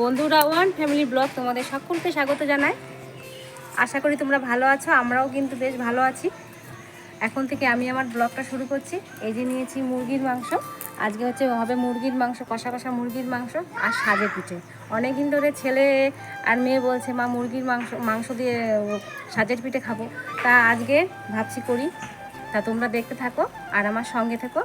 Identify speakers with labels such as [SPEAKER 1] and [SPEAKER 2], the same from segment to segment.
[SPEAKER 1] বন্ধুরা one family blog তোমাদের সকলকে স্বাগত জানাই। আশা করি তোমরা ভালো আছো, আমরাও কিন্তু বেশ ভালো আছি। এখন থেকে আমি আমার ব্লগটা শুরু করছি। এই যে নিয়েছি মুরগির মাংস। আজকে হচ্ছে হবে মুরগির মাংস, কষা কষা মুরগির মাংস আর সাজে পিঠে। অনেকদিন ধরে ছেলে আর মেয়ে বলছে, মা, মুরগির মাংস মাংস দিয়ে সাজের পিঠে খাব। তা আজকে ভাবছি করি। তা তোমরা দেখতে থাকো আর আমার সঙ্গে থেকো।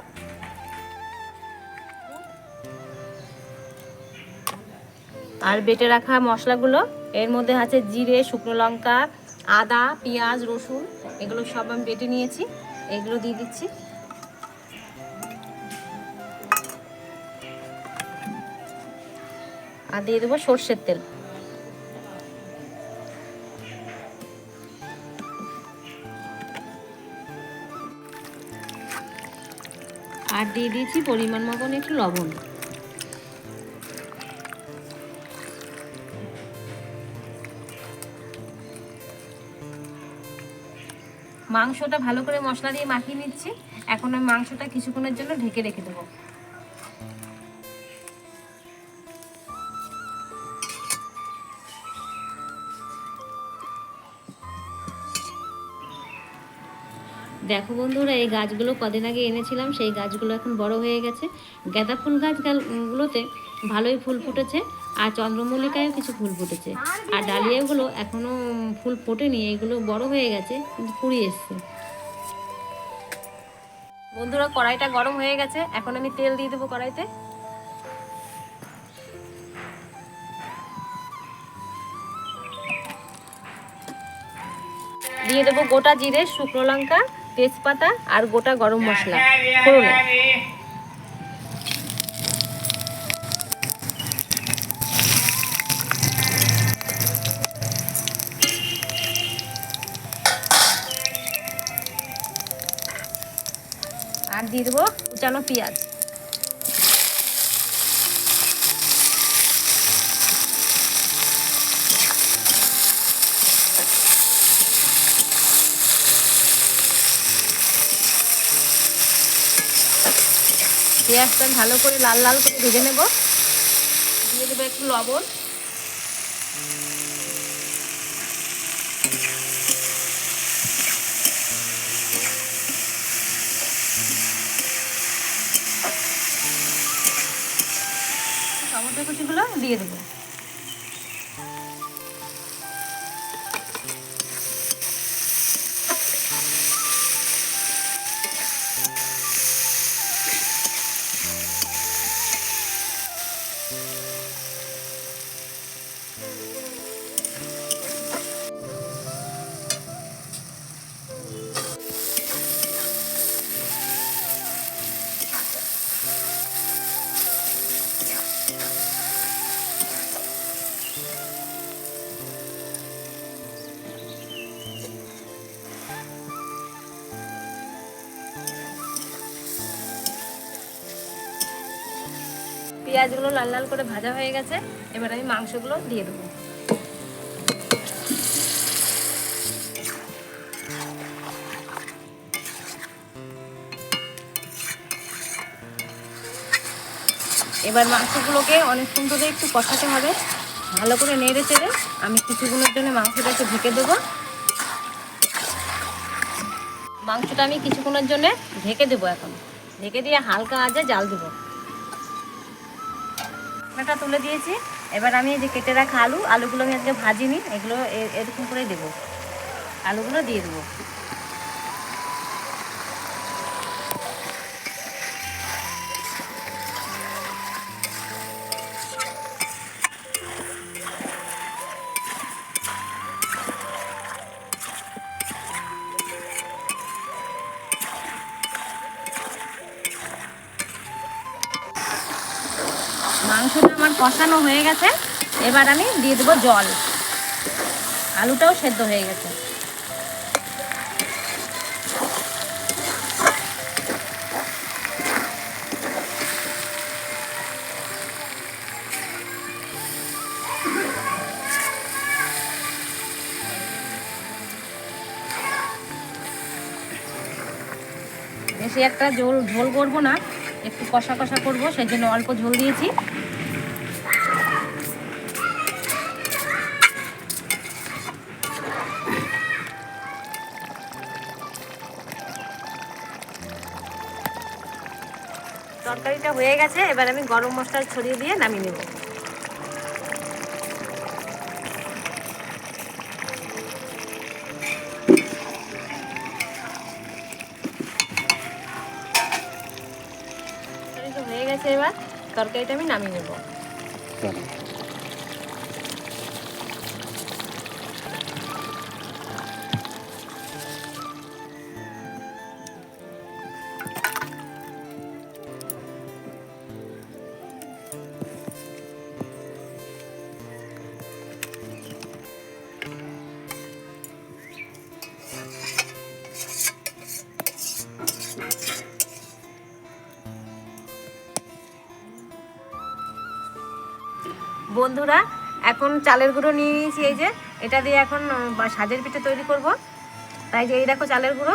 [SPEAKER 1] আর বেটে রাখা মশলাগুলো, এর মধ্যে আছে জিরে, শুকনো লঙ্কা, আদা, পেঁয়াজ, রসুন, এগুলো সব আমি বেটে নিয়েছি, এগুলো দিয়ে দিচ্ছি। আর দিয়ে দেবো সর্ষের তেল। আর দিয়ে দিয়েছি পরিমাণ মতন একটু লবণ। মাংসটা ভালো করে মশলা দিয়ে মাখিয়ে নিচ্ছি। এখন আমি মাংসটা কিছুক্ষণের জন্য ঢেকে রেখে দেবো। দেখো বন্ধুরা, এই গাছগুলো কদিন আগে এনেছিলাম, সেই গাছগুলো এখন বড় হয়ে গেছে। গাঁদা ফুল গাছগুলোতে ভালোই ফুল ফুটেছে, আর চন্দ্রমল্লিকায়ও কিছু ফুল ফুটেছে। আর ডালিয়াগুলো এখনও ফুল ফোটেনি, এগুলো বড় হয়ে গেছে কিন্তু কুড়ি এসছে। বন্ধুরা, কড়াইটা গরম হয়ে গেছে, এখন আমি তেল দিয়ে দেবো কড়াইতে। দিয়ে দেবো গোটা জিরে, শুকনো লঙ্কা তেজপাতা আর গোটা গরম মশলা। আর দিয়ে দেবো কুচানো পেঁয়াজ। পেঁয়াজটা ভালো করে লাল লাল করে ভেজে নেব। দিয়ে দেবো একটু লবণ। টমেটো কুচিগুলো দিয়ে দেবো। পেঁয়াজগুলো লাল লাল করে ভাজা হয়ে গেছে, এবার আমি মাংসগুলো দিয়ে দেবো। এবার মাংসগুলোকে অনেকক্ষণ ধরে একটু কষাতে হবে। ভালো করে নেড়ে চেড়ে আমি কিছুক্ষণের জন্য মাংসটা একটু ঢেকে দেবো। মাংসটা আমি কিছুক্ষণের জন্য ঢেকে দেবো এখন। ঢেকে দিয়ে হালকা আজে জাল দেবো। ঢাকনাটা তুলে দিয়েছি। এবার আমি এই যে কেটে রাখা আলু, আলুগুলো আমি আজকে ভাজিনি, এগুলো এরকম করেই দেবো। আলুগুলো দিয়ে দেবো। কষানো হয়ে গেছে। এবার আমি দিয়ে দেবো জল। আলুটাও সেদ্ধ হয়ে গেছে। বেশি একটা ঝোল ঝোল করব না। একটু কষা কষা করব সেই জন্য অল্প ঝোল দিয়েছি। তরকারিটা হয়ে গেছে, এবার আমি গরম মশলা ছড়িয়ে দিয়ে নামিয়ে নেব। হয়ে গেছে এবার, তরকারিটা আমি নামিয়ে নেব। বন্ধুরা, এখন চালের গুঁড়ো নিয়ে নিয়েছি এই যে, এটা দিয়ে এখন সাজের পিঠে তৈরি করব। তাই যে এই দেখো চালের গুঁড়ো।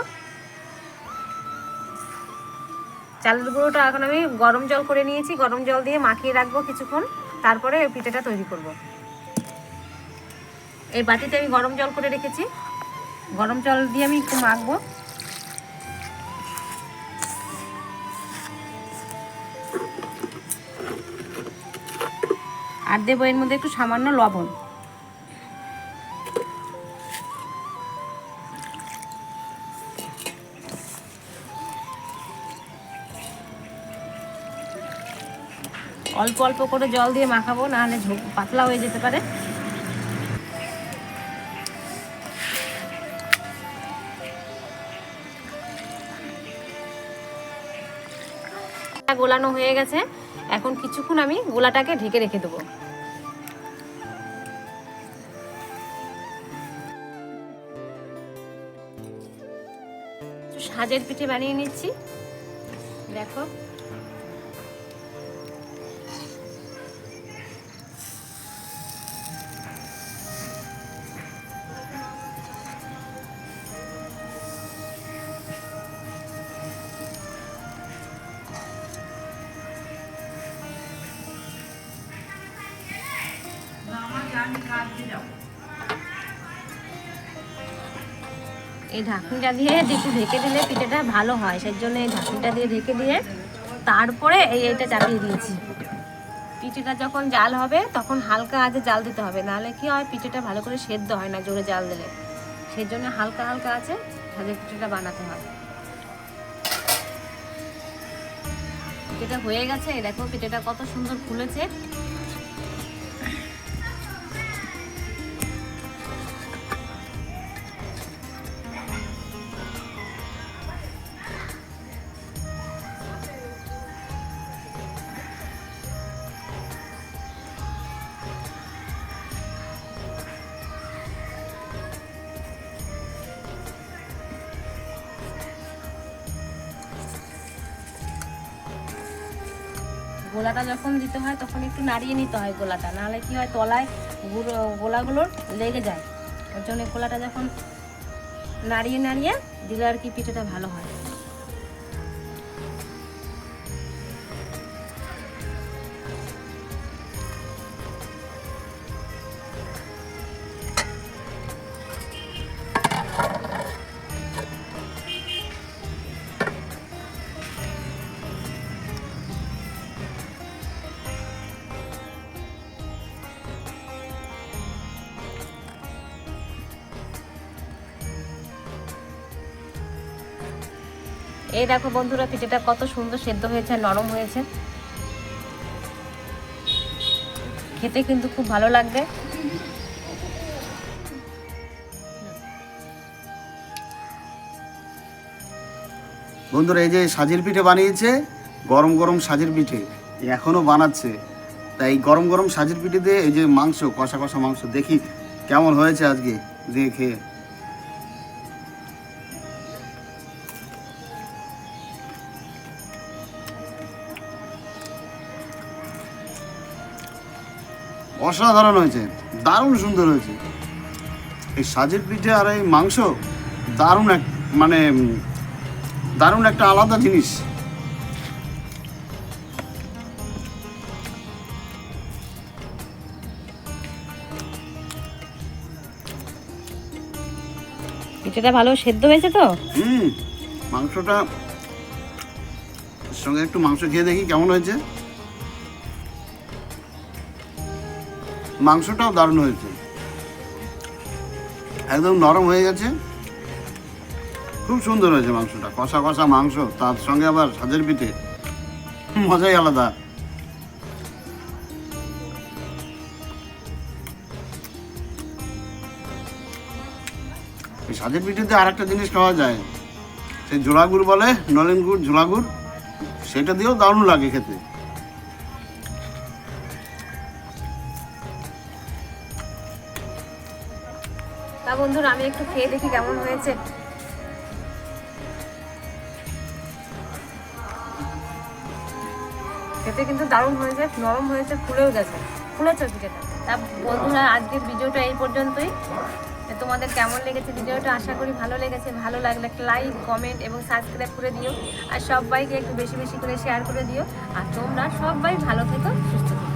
[SPEAKER 1] চালের গুঁড়োটা এখন আমি গরম জল করে নিয়েছি, গরম জল দিয়ে মাখিয়ে রাখব কিছুক্ষণ, তারপরে পিঠেটা তৈরি করব। এই বাটিতে আমি গরম জল করে রেখেছি। গরম জল দিয়ে আমি একটু মাখবো। আর দেবো এর মধ্যে একটু সামান্য লবণ। অল্প অল্প করে জল দিয়ে মাখাবো নাহলে পাতলা হয়ে যেতে পারে। গোলানো হয়ে গেছে। এখন কিছুক্ষণ আমি গোলাটাকে ঢেকে রেখে দেবো। সাজের পিঠে বানিয়ে নিচ্ছি। দেখো। এই ঢাকনিটা দিয়ে একটু ঢেকে দিলে পিঠেটা ভালো হয় সেই জন্য এই ঢাকনিটা দিয়ে ঢেকে দিয়ে তারপরে এই এইটা চাপিয়ে দিয়েছি। পিঠেটা যখন জাল হবে, তখন হালকা আজে জাল দিতে হবে, নাহলে কি হয়, পিঠেটা ভালো করে সেদ্ধ হয় না, জোরে জাল দিলে। সেই জন্য হালকা হালকা আছে ভাজা পিঠেটা বানাতে হয় পিঠেটা হয়ে গেছে দেখো পিঠেটা কত সুন্দর ফুলেছে। গোলাটা যখন দিতে হয়, তখন একটু নাড়িয়ে নিতে হয় গোলাটা। নাহলে কি হয়, তলায় গুঁড়ো, গোলাগুলো লেগে যায়। ওর জন্য গোলাটা যখন নাড়িয়ে নাড়িয়ে দিলে আর কি পিঠেটা ভালো হয়। এই দেখো বন্ধুরা পিঠেটা কত সুন্দর সেদ্ধ হয়েছে, নরম হয়েছে। খেতে কিন্তু খুব ভালো লাগবে।
[SPEAKER 2] বন্ধুরা, এই যে সাজির পিঠে বানিয়েছে, গরম গরম সাজির পিঠে এখনও বানাচ্ছে। তাই গরম গরম সাজির পিঠে দিয়ে এই যে মাংস, কষা কষা মাংস, দেখি কেমন হয়েছে আজকে, দেখে। অসাধারণ হয়েছে দারুণ সুন্দর হয়েছে। এই সাজের পিঠে আর এই মাংস দারুণ এক মানে দারুণ একটা আলাদা জিনিস।
[SPEAKER 1] পিঠেটা ভালো সেদ্ধ হয়েছে তো?
[SPEAKER 2] হুম মাংসটা সঙ্গে একটু মাংস খেয়ে দেখি কেমন হয়েছে। মাংসটাও দারুণ হয়েছে। একদম নরম হয়ে গেছে। খুব সুন্দর হয়েছে মাংসটা। কষা কষা মাংস, তার সঙ্গে আবার সাজের পিঠে। মজাই আলাদা। সাজের পিঠেতে আর একটা জিনিস খাওয়া যায়। সেই ঝোলা গুড় বলে, নলেন গুড় ঝোলা গুড় সেটা দিয়েও দারুণ লাগে খেতে।
[SPEAKER 1] বন্ধুরা, আমি একটু খেয়ে দেখি কেমন হয়েছে। খেতে কিন্তু দারুণ হয়েছে, নরম হয়েছে, ফুলেও গেছে, ফুলেছে পিঠেটা তা বন্ধুরা, আজকের ভিডিওটা এই পর্যন্তই। তোমাদের কেমন লেগেছে ভিডিওটা? আশা করি ভালো লেগেছে। ভালো লাগলে একটা লাইক, কমেন্ট এবং সাবস্ক্রাইব করে দিও। আর সবাইকে একটু বেশি বেশি করে শেয়ার করে দিও। আর তোমরা সবাই ভালো থেকো, সুস্থ থেকো।